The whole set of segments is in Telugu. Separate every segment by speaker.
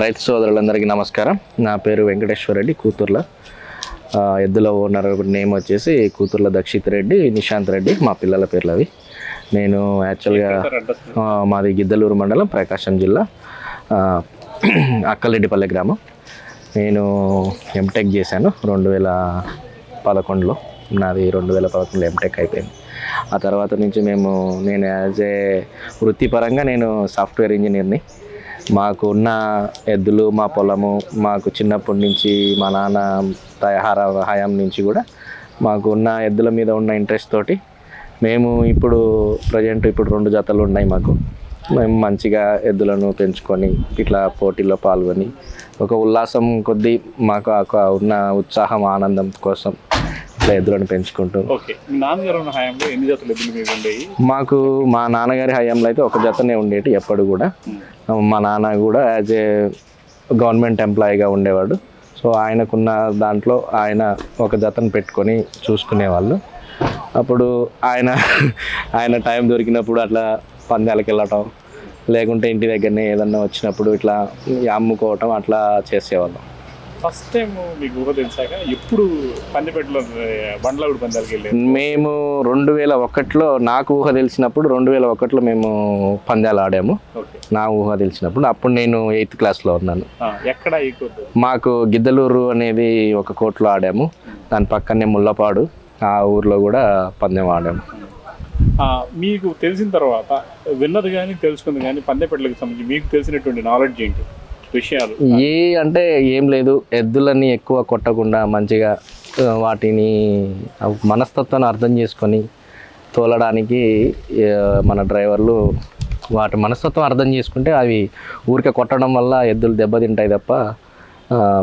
Speaker 1: రైతు సోదరులందరికీ నమస్కారం. నా పేరు వెంకటేశ్వర రెడ్డి కూతుర్ల. ఎద్దుల ఓనర్ నేమ్ వచ్చేసి కూతుర్ల దక్షిత్ రెడ్డి నిశాంత్ రెడ్డి మా పిల్లల పేర్లు అవి నేను యాక్చువల్గా మాది గిద్దలూరు మండలం ప్రకాశం జిల్లా అక్కలరెడ్డిపల్లె గ్రామం. నేను ఎంటెక్ చేశాను రెండు వేల పదకొండులో. నాది రెండు వేల పదకొండులో ఎంటెక్ అయిపోయింది. ఆ తర్వాత నుంచి మేము నేను యాజ్ ఏ వృత్తిపరంగా నేను సాఫ్ట్వేర్ ఇంజనీర్ని మాకు ఉన్న ఎద్దులు మా పొలము మాకు చిన్నప్పటి నుంచి మా నాన్న తయార హయాం నుంచి కూడా మాకు ఉన్న ఎద్దుల మీద ఉన్న ఇంట్రెస్ట్ తోటి మేము ఇప్పుడు ప్రజెంట్ ఇప్పుడు రెండు జతలు ఉన్నాయి మాకు. మేము మంచిగా ఎద్దులను పెంచుకొని ఇట్లా పోటీలో పాల్గొని ఒక ఉల్లాసం కొద్దీ మాకు ఉన్న ఉత్సాహం ఆనందం కోసం ఇట్లా ఎద్దులను పెంచుకుంటూ మాకు మా నాన్నగారి హయాంలో అయితే ఒక జతనే ఉండేటి ఎప్పుడు కూడా. మా నాన్న కూడా యాజ్ ఏ గవర్నమెంట్ ఎంప్లాయీగా ఉండేవాడు. సో ఆయనకున్న దాంట్లో ఆయన ఒక జతను పెట్టుకొని చూసుకునేవాళ్ళు. అప్పుడు ఆయన ఆయన టైం దొరికినప్పుడు అట్లా పందాలకు వెళ్ళటం లేకుంటే ఇంటి దగ్గరనే ఏదన్నా వచ్చినప్పుడు ఇట్లా అమ్ముకోవటం అట్లా చేసేవాళ్ళం.
Speaker 2: ఫస్ట్ టైం మీకు ఊహ తెలిసాక ఎప్పుడు పందిపేటలో బండ్లాగుడు పందాలకి వెళ్ళారు?
Speaker 1: మేము రెండు వేల ఒకటిలో నాకు ఊహ తెలిసినప్పుడు రెండు వేల ఒకటిలో మేము పందాలు ఆడాము. నా ఊహ తెలిసినప్పుడు అప్పుడు నేను ఎయిత్ క్లాస్లో ఉన్నాను.
Speaker 2: ఎక్కడ
Speaker 1: మాకు గిద్దలూరు అనేది ఒక కోర్టులో ఆడాము. దాని పక్కనే ముల్లపాడు ఆ ఊర్లో కూడా పందెం ఆడాము.
Speaker 2: మీకు తెలిసిన తర్వాత విన్నది కానీ తెలుసుకుంది కానీ పందెపేటలకు సంబంధించి మీకు తెలిసినటువంటి నాలెడ్జ్ ఏంటి? విషయాలు.
Speaker 1: ఏ అంటే ఏం లేదు. ఎద్దులని ఎక్కువ కొట్టకుండా మంచిగా వాటిని మనస్తత్వాన్ని అర్థం చేసుకొని తోలడానికి మన డ్రైవర్లు వాటి మనస్తత్వం అర్థం చేసుకుంటే అవి ఊరికే కొట్టడం వల్ల ఎద్దులు దెబ్బతింటాయి తప్ప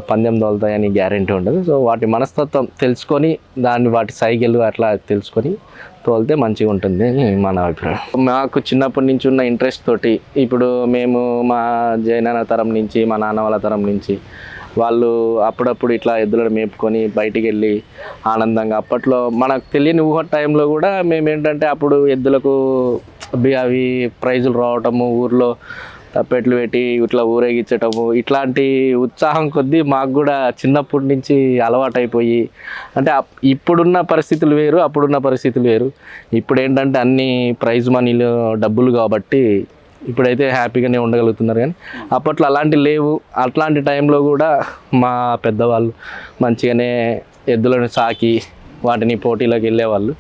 Speaker 1: పందెం తోలుతాయని గ్యారెంటీ ఉండదు సో వాటి మనస్తత్వం తెలుసుకొని దాన్ని వాటి సైకిల్ అట్లా తెలుసుకొని తోలితే మంచిగా ఉంటుంది అని మన అభిప్రాయం. మాకు చిన్నప్పటి నుంచి ఉన్న ఇంట్రెస్ట్ తోటి ఇప్పుడు మేము మా జయనాన్న తరం నుంచి మా నాన్న వాళ్ళ తరం నుంచి వాళ్ళు అప్పుడప్పుడు ఇట్లా ఎద్దులను మేపుకొని బయటికి వెళ్ళి ఆనందంగా అప్పట్లో మనకు తెలియని ఊహ టైంలో కూడా మేము ఏంటంటే అప్పుడు ఎద్దులకు అవి అవి ప్రైజులు రావటము ఊర్లో తప్పెట్లు పెట్టి ఇట్లా ఊరేగించటము ఇట్లాంటి ఉత్సాహం కొద్దీ మాకు కూడా చిన్నప్పటి నుంచి అలవాటైపోయి అంటే ఇప్పుడున్న పరిస్థితులు వేరు అప్పుడున్న పరిస్థితులు వేరు. ఇప్పుడు ఏంటంటే అన్ని ప్రైజ్ మనీలు డబ్బులు కాబట్టి ఇప్పుడైతే హ్యాపీగానే ఉండగలుగుతున్నారు కానీ అప్పట్లో అలాంటి లేవు. అట్లాంటి టైంలో కూడా మా పెద్దవాళ్ళు మంచిగానే ఎద్దులను సాకి వాటిని పోటీలోకి వెళ్ళేవాళ్ళు.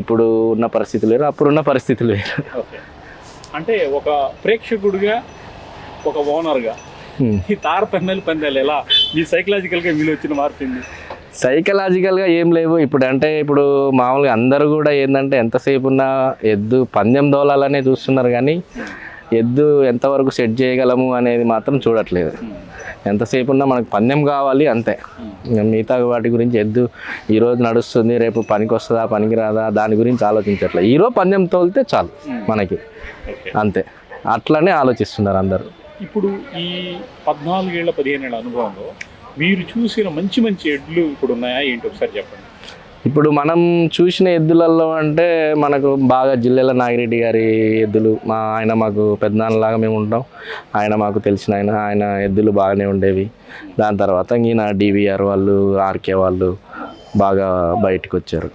Speaker 1: ఇప్పుడు ఉన్న పరిస్థితులు వేరు అప్పుడున్న పరిస్థితులు వేరు.
Speaker 2: అంటే ఒక ప్రేక్షకుడిగా ఒక ఓనర్గా. ఈ తారతమ్యాలు పందాలు. ఎలా? మీ సైకలాజికల్గా మీలో వచ్చిన మార్పు ఏంది?
Speaker 1: సైకలాజికల్గా ఏం లేవు. ఇప్పుడు అంటే ఇప్పుడు మామూలుగా అందరూ కూడా ఏంటంటే ఎంతసేపు ఉన్నా ఎద్దు పందెం దోలాలనే చూస్తున్నారు కానీ ఎద్దు ఎంతవరకు సెట్ చేయగలము అనేది మాత్రం చూడట్లేదు. ఎంతసేపు ఉన్నా మనకు పందెం కావాలి అంతే. ఇంకా మిగతా వాటి గురించి ఎద్దు ఈరోజు నడుస్తుంది రేపు పనికి వస్తుందా పనికి రాదా దాని గురించి ఆలోచించట్లేదు ఈరోజు పందెం తోలితే చాలు మనకి.
Speaker 2: ఓకే
Speaker 1: అంతే. అట్లనే ఆలోచిస్తున్నారు అందరూ.
Speaker 2: ఇప్పుడు ఈ పద్నాలుగేళ్ళ పదిహేనేళ్ళ అనుభవంలో మీరు చూసిన మంచి మంచి ఎడ్లు ఇప్పుడు ఉన్నాయా ఏంటి ఒకసారి చెప్పండి.
Speaker 1: ఇప్పుడు మనం చూసిన ఎద్దులలో అంటే మనకు బాగా జిల్లెల నాగిరెడ్డి గారి ఎద్దులు మా ఆయన మాకు పెద్దనాన్నలాగా మేము ఉంటాం. ఆయన మాకు తెలిసిన ఆయన ఆయన ఎద్దులు బాగానే ఉండేవి. దాని తర్వాత ఈయన డివిఆర్ వాళ్ళు ఆర్కే వాళ్ళు బాగా బయటకు వచ్చారు.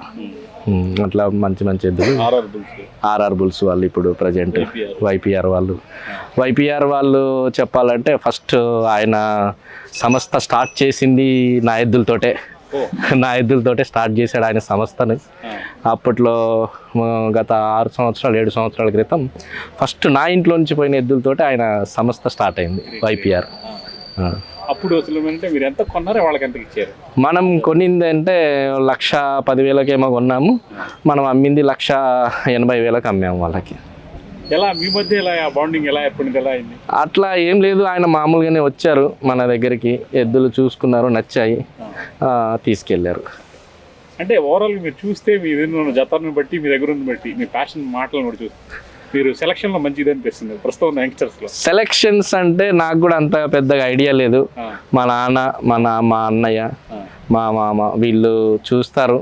Speaker 1: అట్లా మంచి మంచి ఎద్దులు.
Speaker 2: RR bulls.
Speaker 1: వాళ్ళు ఇప్పుడు ప్రజెంట్. వైపిఆర్ వాళ్ళు. వైపిఆర్ వాళ్ళు చెప్పాలంటే ఫస్ట్ ఆయన సంస్థ స్టార్ట్ చేసింది నా ఎద్దులతోటే. నా ఎద్దులతోటే స్టార్ట్ చేశాడు ఆయన సంస్థని. అప్పట్లో గత ఆరు సంవత్సరాలు ఏడు సంవత్సరాల క్రితం ఫస్ట్ నా ఇంట్లో నుంచి పోయిన ఎద్దులతోటి ఆయన సంస్థ స్టార్ట్ అయింది వైపిఆర్.
Speaker 2: అప్పుడు అసలు మీరు ఎంత కొన్నారో వాళ్ళకి ఎంత ఇచ్చారు?
Speaker 1: మనం కొనింది అంటే లక్ష పదివేలకేమో కొన్నాము. మనం అమ్మింది లక్ష ఎనభై వేలకు అమ్మాము వాళ్ళకి.
Speaker 2: ఎలా? మీ మధ్య ఎలా బాండింగ్ ఎలా ఏర్పడింది? ఎలా అయింది?
Speaker 1: అట్లా ఏం లేదు ఆయన మామూలుగానే వచ్చారు మన దగ్గరికి. ఎద్దులు చూసుకున్నారు నచ్చాయి. ఆ, తీసుకెళ్ళారు
Speaker 2: అంటే ఓవరాల్ మీరు చూస్తే మీ ఉన్న జతాన్ని బట్టి మీ దగ్గర ఉన్న బట్టి మీ ప్యాషన్ మాటలను బట్టి చూస్తే మీరు సెలక్షన్లో మంచిది అనిపిస్తుంది. ప్రస్తుతం యంగ్స్టర్స్లో.
Speaker 1: సెలెక్షన్స్ అంటే నాకు కూడా అంత పెద్దగా ఐడియా లేదు. మా నాన్న మా నా మా అన్నయ్య మా మామ వీళ్ళు చూస్తారు.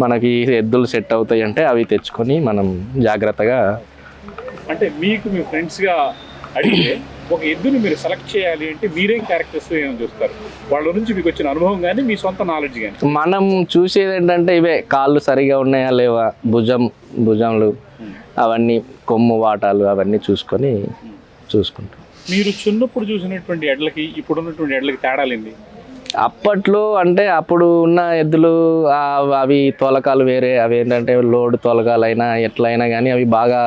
Speaker 1: మనకి ఎద్దులు సెట్ అవుతాయి అంటే అవి తెచ్చుకొని మనం జాగ్రత్తగా
Speaker 2: అంటే మీకు మీ ఫ్రెండ్స్గా అడిగితే ఒక ఎద్దుని మీరు సెలెక్ట్ చేయాలి అంటే మీరేం క్యారెక్టర్స్ ఏమైనా చూస్తారు? వాళ్ళ నుంచి మీకు వచ్చిన అనుభవం కానీ మీ సొంత నాలెడ్జ్ కానీ
Speaker 1: మనం చూసేది ఏంటంటే ఇవే కాళ్ళు సరిగా ఉన్నాయా లేవా? భుజం భుజంలు అవన్నీ కొమ్ము వాటాలు అవన్నీ చూసుకొని చూసుకుంటాం.
Speaker 2: మీరు చిన్నప్పుడు చూసినటువంటి ఎడ్లకి ఇప్పుడు ఉన్నటువంటి ఎడ్లకి తేడాలేంది
Speaker 1: అప్పట్లో అంటే అప్పుడు ఉన్న ఎద్దులు అవి తోలకాలు వేరే అవి ఏంటంటే లోడ్ తోలకాలైనా ఎట్లయినా కానీ అవి బాగా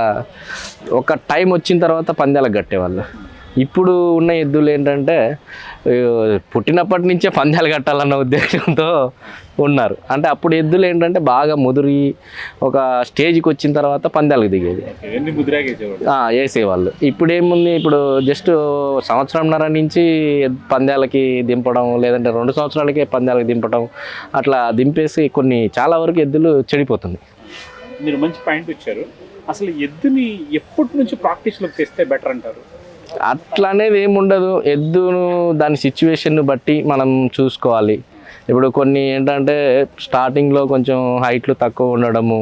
Speaker 1: ఒక టైం వచ్చిన తర్వాత పందాలకు కట్టేవాళ్ళు. ఇప్పుడు ఉన్న ఎద్దులు ఏంటంటే పుట్టినప్పటి నుంచే పందాలు కట్టాలన్న ఉద్దేశంతో ఉన్నారు. అంటే అప్పుడు ఎద్దులు ఏంటంటే బాగా ముదిరి ఒక స్టేజ్కి వచ్చిన తర్వాత పందాలకు దిగేది. వేసేవాళ్ళు? ఇప్పుడు ఏముంది ఇప్పుడు జస్ట్ సంవత్సరంన్నర నుంచి పందాలకి దింపడం లేదంటే రెండు సంవత్సరాలకే పందాలకి దింపడం అట్లా దింపేసి కొన్ని చాలా వరకు ఎద్దులు చెడిపోతుంది
Speaker 2: మీరు మంచి పాయింట్ ఇచ్చారు. అసలు ఎద్దుని ఎప్పటి నుంచి ప్రాక్టీస్లోకి తెస్తే బెటర్ అంటారు
Speaker 1: అట్లా అనేది ఏముండదు ఎద్దును దాని సిచ్యువేషన్ను బట్టి మనం చూసుకోవాలి. ఇప్పుడు కొన్ని ఏంటంటే స్టార్టింగ్లో కొంచెం హైట్లు తక్కువ ఉండడము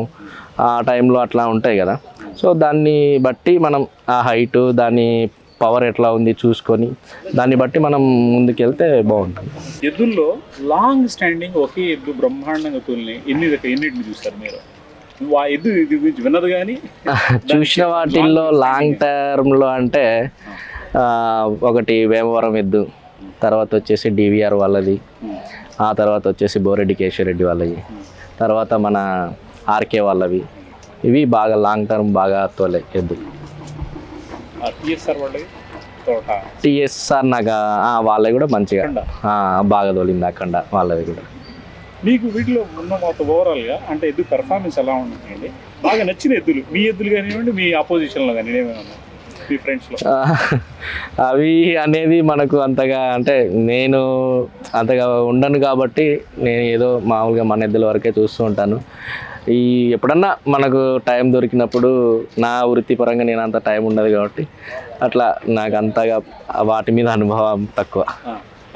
Speaker 1: ఆ టైంలో అట్లా ఉంటాయి కదా. సో దాన్ని బట్టి మనం ఆ హైటు దాని పవర్ ఎట్లా ఉంది చూసుకొని దాన్ని బట్టి మనం ముందుకెళ్తే బాగుంటుంది.
Speaker 2: ఎద్దుల్లో లాంగ్ స్టాండింగ్ ఒకే ఎద్దు బ్రహ్మాండంగా తోలిని ఎన్ని ఎన్నిటిని చూస్తారు మీరు? ఆ ఎద్దు ఇది గురించి విన్నది కానీ
Speaker 1: చూసిన వాటిల్లో లాంగ్ టర్మ్లో అంటే ఒకటి వేమవరం ఎద్దు తర్వాత వచ్చేసి డివిఆర్ వాళ్ళది ఆ తర్వాత వచ్చేసి బోరెడ్డి కేశవరెడ్డి వాళ్ళవి తర్వాత మన ఆర్కే వాళ్ళవి ఇవి బాగా లాంగ్ టర్మ్ బాగా తోలే ఎద్దు.
Speaker 2: టిఎస్ఆర్
Speaker 1: నాకు వాళ్ళవి కూడా మంచిగా బాగా తోలింది అక్కడ వాళ్ళవి కూడా.
Speaker 2: మీకు వీటిలో ఉన్న మొత్తం ఓవరాల్గా అంటే ఎద్దు పెర్ఫార్మెన్స్ ఎలా ఉంటుందండి? బాగా నచ్చిన ఎద్దులు మీ ఎద్దులు కానివ్వండి మీ ఆపోజిషన్లో కానీ ఏమైనా? మీ ఫ్రెండ్స్లో
Speaker 1: అవి అనేది మనకు అంతగా అంటే నేను అంతగా ఉండను కాబట్టి నేను ఏదో మామూలుగా మన ఎద్దుల వరకే చూస్తూ ఉంటాను. ఈ ఎప్పుడన్నా మనకు టైం దొరికినప్పుడు నా వృత్తిపరంగా నేను అంత టైం ఉండదు కాబట్టి అట్లా నాకు అంతగా వాటి మీద అనుభవం తక్కువ.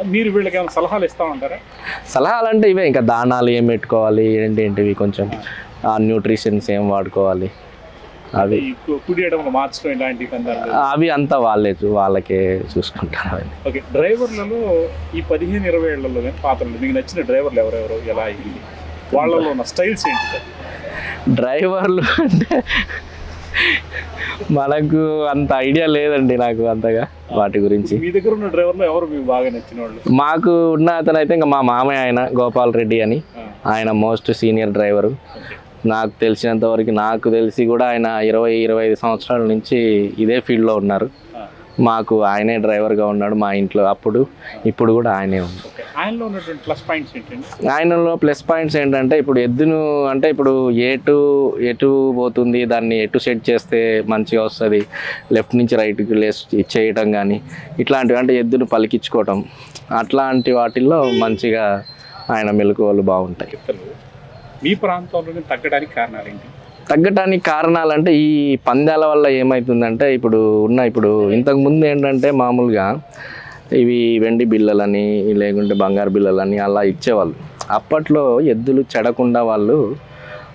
Speaker 2: మీరు వీళ్ళకి ఏమైనా సలహాలు ఇస్తా ఉంటారా?
Speaker 1: సలహాలు అంటే ఇవే ఇంకా దానాలు ఏం పెట్టుకోవాలి ఏంటి ఏంటివి కొంచెం న్యూట్రిషన్స్ ఏం వాడుకోవాలి అవి.
Speaker 2: మార్చడం ఇలాంటి
Speaker 1: అవి అంతా వాళ్ళే వాళ్ళకే చూసుకుంటారు
Speaker 2: ఓకే డ్రైవర్లలో ఈ పదిహేను ఇరవై ఏళ్ళలో కానీ పాత్రలు మీకు నచ్చిన డ్రైవర్లు ఎవరెవరు ఎలా ఇది వాళ్ళలో ఉన్న స్టైల్స్ ఏంటి?
Speaker 1: డ్రైవర్లు అంటే మనకు అంత ఐడియా లేదండి నాకు అంతగా వాటి గురించి.
Speaker 2: మీ దగ్గర ఉన్న డ్రైవర్లు ఎవరు మీకు బాగా నచ్చిన వాళ్ళు
Speaker 1: మాకు ఉన్న అతను అయితే ఇంకా మా మామయ్య ఆయన గోపాల్ రెడ్డి అని. ఆయన మోస్ట్ సీనియర్ డ్రైవరు. నాకు తెలిసినంత వరకు నాకు తెలిసి కూడా ఆయన ఇరవై ఇరవై ఐదు సంవత్సరాల నుంచి ఇదే ఫీల్డ్లో ఉన్నారు. మాకు ఆయనే డ్రైవర్గా ఉన్నాడు మా ఇంట్లో అప్పుడు ఇప్పుడు కూడా ఆయనే ఉంది
Speaker 2: ఆయనలో ఉన్నటువంటి ప్లస్ పాయింట్స్ ఏంటండి?
Speaker 1: ఆయనలో ప్లస్ పాయింట్స్ ఏంటంటే ఇప్పుడు ఎద్దును అంటే ఇప్పుడు ఎటు ఎటు పోతుంది దాన్ని ఎటు సెట్ చేస్తే మంచిగా వస్తుంది లెఫ్ట్ నుంచి రైట్కి లేస్ చేయటం కానీ ఇట్లాంటివి అంటే ఎద్దును పలికించుకోవటం అట్లాంటి వాటిల్లో మంచిగా ఆయన మెలకువలు బాగుంటాయి.
Speaker 2: మీ ప్రాంతంలోనే తగ్గడానికి కారణాలు ఏంటి?
Speaker 1: తగ్గటానికి కారణాలంటే ఈ పందాల వల్ల ఏమవుతుందంటే ఇప్పుడు ఉన్న ఇప్పుడు ఇంతకు ముందు ఏంటంటే మామూలుగా ఇవి వెండి బిళ్ళలని లేకుంటే బంగారు బిళ్ళలని అలా ఇచ్చేవాళ్ళు. అప్పట్లో ఎద్దులు చెడకుండా వాళ్ళు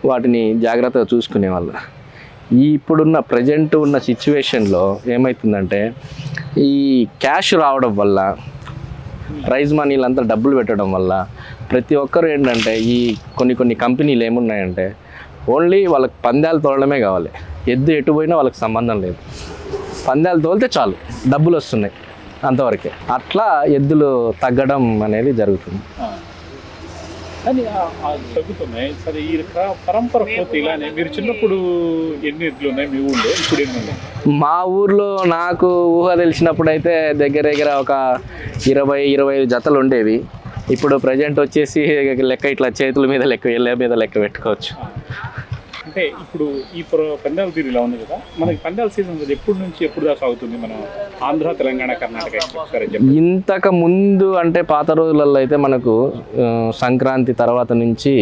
Speaker 1: వాటిని జాగ్రత్తగా చూసుకునేవాళ్ళు. ఈ ఇప్పుడున్న ప్రజెంట్ ఉన్న సిచ్యువేషన్లో ఏమవుతుందంటే ఈ క్యాష్ రావడం వల్ల ప్రైజ్ మనీలంతా డబ్బులు పెట్టడం వల్ల ప్రతి ఒక్కరు ఏంటంటే ఈ కొన్ని కొన్ని కంపెనీలు ఏమున్నాయంటే ఓన్లీ వాళ్ళకి పందాలు తోలడమే కావాలి. ఎద్దు ఎటు పోయినా వాళ్ళకి సంబంధం లేదు. పందాలు తోలితే చాలు డబ్బులు వస్తున్నాయి అంతవరకే. అట్లా ఎద్దులు తగ్గడం అనేది జరుగుతుంది.
Speaker 2: ఆ. కానీ ఆ- ఆ తగ్గుతున్నాయి. సరే ఈ క- పరంపర పోతే ఇలానే మీరు చిన్నప్పుడు ఎన్ని ఎద్దులు ఉన్నాయి మీ ఊళ్ళో ఇప్పుడు ఎన్ని ఉన్నాయి?
Speaker 1: మా ఊర్లో నాకు ఊహ తెలిసినప్పుడు అయితే దగ్గర దగ్గర ఒక ఇరవై ఇరవై జతలు ఉండేవి. ఇప్పుడు ప్రజెంట్ వచ్చేసి లెక్క ఇట్లా చేతుల మీద లెక్క వెళ్ళే మీద లెక్క పెట్టుకోవచ్చు.
Speaker 2: అంటే ఇప్పుడు ఈ పందాల తీరు ఇలా ఉంది కదా మనకి పందాల సీజన్ ఎప్పటి నుంచి ఎప్పుడు దాకా సాగుతుంది మన ఆంధ్ర తెలంగాణ కర్ణాటక
Speaker 1: ఇంతకు ముందు అంటే పాత రోజులలో అయితే మనకు సంక్రాంతి తర్వాత నుంచి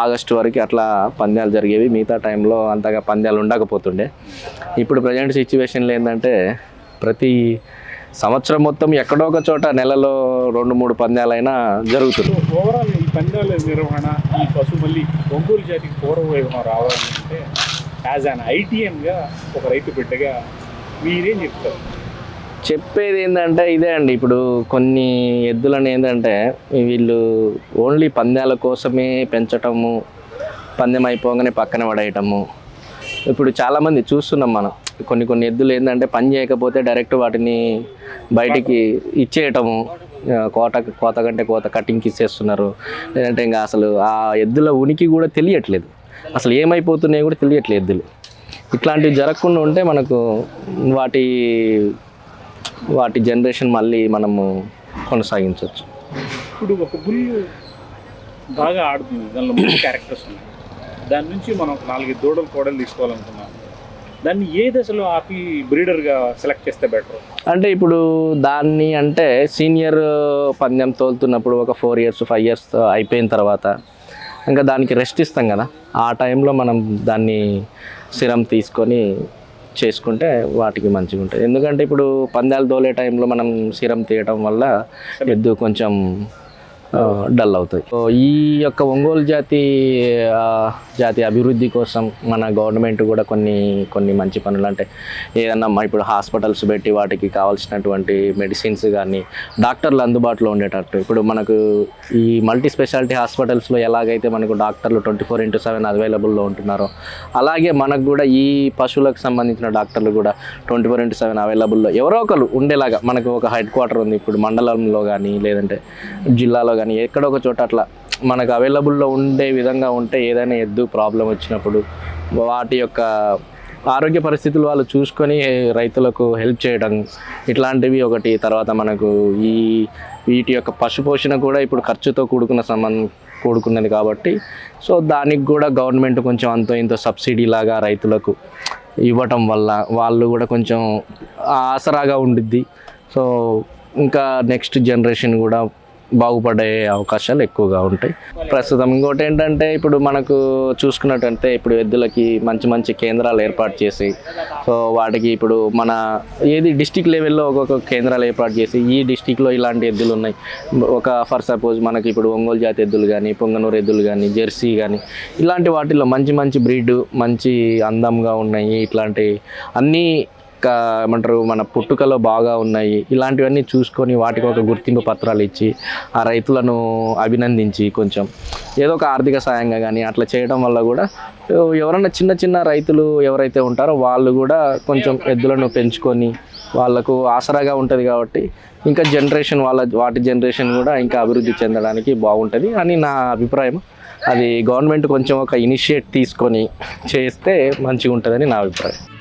Speaker 1: ఆగస్టు వరకు అట్లా పందాలు జరిగేవి. మిగతా టైంలో అంతగా పందాలు ఉండకపోతుండే. ఇప్పుడు ప్రజెంట్ సిచ్యువేషన్లో ఏంటంటే ప్రతి సంవత్సరం మొత్తం ఎక్కడో ఒక చోట నెలలో రెండు మూడు పందాలైనా జరుగుతుంది.
Speaker 2: సో ఓవరాల్ ఈ పందాల నిర్వహణ ఈ పశు మళ్ళీ ఒంగోలు జాతికి పూర్వవైభవం రావాలి అంటే యాజ్ అన్ ఐటీఎంగా ఒక రైతు బిడ్డగా మీరేం చెప్తారు?
Speaker 1: చెప్పేది ఏంటంటే ఇదే అండి. ఇప్పుడు కొన్ని ఎద్దులను ఏంటంటే వీళ్ళు ఓన్లీ పందాల కోసమే పెంచటము పందెం అయిపోగానే పక్కన పడేయటము. ఇప్పుడు చాలామంది చూస్తున్నాం మనం. కొన్ని కొన్ని ఎద్దులు ఏంటంటే పని చేయకపోతే డైరెక్ట్ వాటిని బయటికి ఇచ్చేయటము కోత కోత కంటే కోత కటింగ్కి ఇచ్చేస్తున్నారు. లేదంటే ఇంకా అసలు ఆ ఎద్దుల ఉనికి కూడా తెలియట్లేదు. అసలు ఏమైపోతున్నాయో కూడా తెలియట్లేదు ఎద్దులు. ఇట్లాంటివి జరగకుండా ఉంటే మనకు వాటి వాటి జనరేషన్ మళ్ళీ మనము కొనసాగించవచ్చు.
Speaker 2: ఇప్పుడు ఒక బుల్ బాగా ఆడుతుంది. దానిలో క్యారెక్టర్స్ ఉన్నాయి. దాని నుంచి మనం నాలుగు దూడలు కూడా తీసుకోవాలనుకున్నాం. దాన్ని ఏ దశలో ఆపి బ్రీడర్గా సెలెక్ట్ చేస్తే బెటర్?
Speaker 1: అంటే ఇప్పుడు దాన్ని అంటే సీనియర్ పందెం తోలుతున్నప్పుడు ఒక ఫోర్ ఇయర్స్ ఫైవ్ ఇయర్స్ అయిపోయిన తర్వాత ఇంకా దానికి రెస్ట్ ఇస్తాం కదా. ఆ టైంలో మనం దాన్ని సిరం తీసుకొని చేసుకుంటే వాటికి మంచిగా ఉంటుంది. ఎందుకంటే ఇప్పుడు పందాలు తోలే టైంలో మనం సిరం తీయటం వల్ల ఎద్దు కొంచెం డల్ అవుతాయి. సో ఈ యొక్క ఒంగోలు జాతి జాతి అభివృద్ధి కోసం మన గవర్నమెంట్ కూడా కొన్ని కొన్ని మంచి పనులు. అంటే ఏదన్నా ఇప్పుడు హాస్పిటల్స్ పెట్టి వాటికి కావాల్సినటువంటి మెడిసిన్స్ కానీ డాక్టర్లు అందుబాటులో ఉండేటట్టు. ఇప్పుడు మనకు ఈ మల్టీ స్పెషాలిటీ హాస్పిటల్స్లో ఎలాగైతే మనకు డాక్టర్లు ట్వంటీ ఫోర్ ఇంటూ సెవెన్ అవైలబుల్లో ఉంటున్నారో అలాగే మనకు కూడా ఈ పశువులకు సంబంధించిన డాక్టర్లు కూడా ట్వంటీ ఫోర్ ఇంటూ సెవెన్ అవైలబుల్లో ఎవరో ఒకరు ఉండేలాగా మనకు ఒక హెడ్ క్వార్టర్ ఉంది. ఇప్పుడు మండలంలో కానీ లేదంటే జిల్లాలో కానీ ఎక్కడ ఒక చోట అట్లా మనకు అవైలబుల్లో ఉండే విధంగా ఉంటే ఏదైనా ఎద్దు ప్రాబ్లం వచ్చినప్పుడు వాటి యొక్క ఆరోగ్య పరిస్థితులు వాళ్ళు చూసుకొని రైతులకు హెల్ప్ చేయడం ఇట్లాంటివి ఒకటి. తర్వాత మనకు ఈ వీటి యొక్క పశుపోషణ కూడా ఇప్పుడు ఖర్చుతో కూడుకున్న సంబంధం కూడుకున్నది కాబట్టి సో దానికి కూడా గవర్నమెంట్ కొంచెం అంతో ఇంతో సబ్సిడీ లాగా రైతులకు ఇవ్వటం వల్ల వాళ్ళు కూడా కొంచెం ఆసరాగా ఉండిద్ది. సో ఇంకా నెక్స్ట్ జనరేషన్ కూడా బాగుపడే అవకాశాలు ఎక్కువగా ఉంటాయి. ప్రస్తుతం ఇంకోటి ఏంటంటే ఇప్పుడు మనకు చూసుకున్నట్టయితే ఇప్పుడు ఎద్దులకి మంచి మంచి కేంద్రాలు ఏర్పాటు చేసి సో వాటికి ఇప్పుడు మన ఏది డిస్టిక్ లెవెల్లో ఒక్కొక్క కేంద్రాలు ఏర్పాటు చేసి ఈ డిస్టిక్లో ఇలాంటి ఎద్దులు ఉన్నాయి. ఒక ఫర్ సపోజ్ మనకి ఇప్పుడు ఒంగోలు జాతి ఎద్దులు కానీ పొంగనూరు ఎద్దులు కానీ జెర్సీ కానీ ఇలాంటి వాటిల్లో మంచి మంచి బ్రీడ్ మంచి అందంగా ఉన్నాయి. ఇట్లాంటి అన్నీ ఏమంటారు మన పుట్టుకలో బాగా ఉన్నాయి ఇలాంటివన్నీ చూసుకొని వాటికి ఒక గుర్తింపు పత్రాలు ఇచ్చి ఆ రైతులను అభినందించి కొంచెం ఏదో ఒక ఆర్థిక సాయంగా కానీ అట్లా చేయడం వల్ల కూడా ఎవరైనా చిన్న చిన్న రైతులు ఎవరైతే ఉంటారో వాళ్ళు కూడా కొంచెం ఎద్దులను పెంచుకొని వాళ్ళకు ఆసరాగా ఉంటుంది కాబట్టి ఇంకా జనరేషన్ వాళ్ళ వాటి జనరేషన్ కూడా ఇంకా అభివృద్ధి చెందడానికి బాగుంటుంది అని నా అభిప్రాయం. అది గవర్నమెంట్ కొంచెం ఒక ఇనిషియేట్ తీసుకొని చేస్తే మంచిగా ఉంటుందని నా అభిప్రాయం.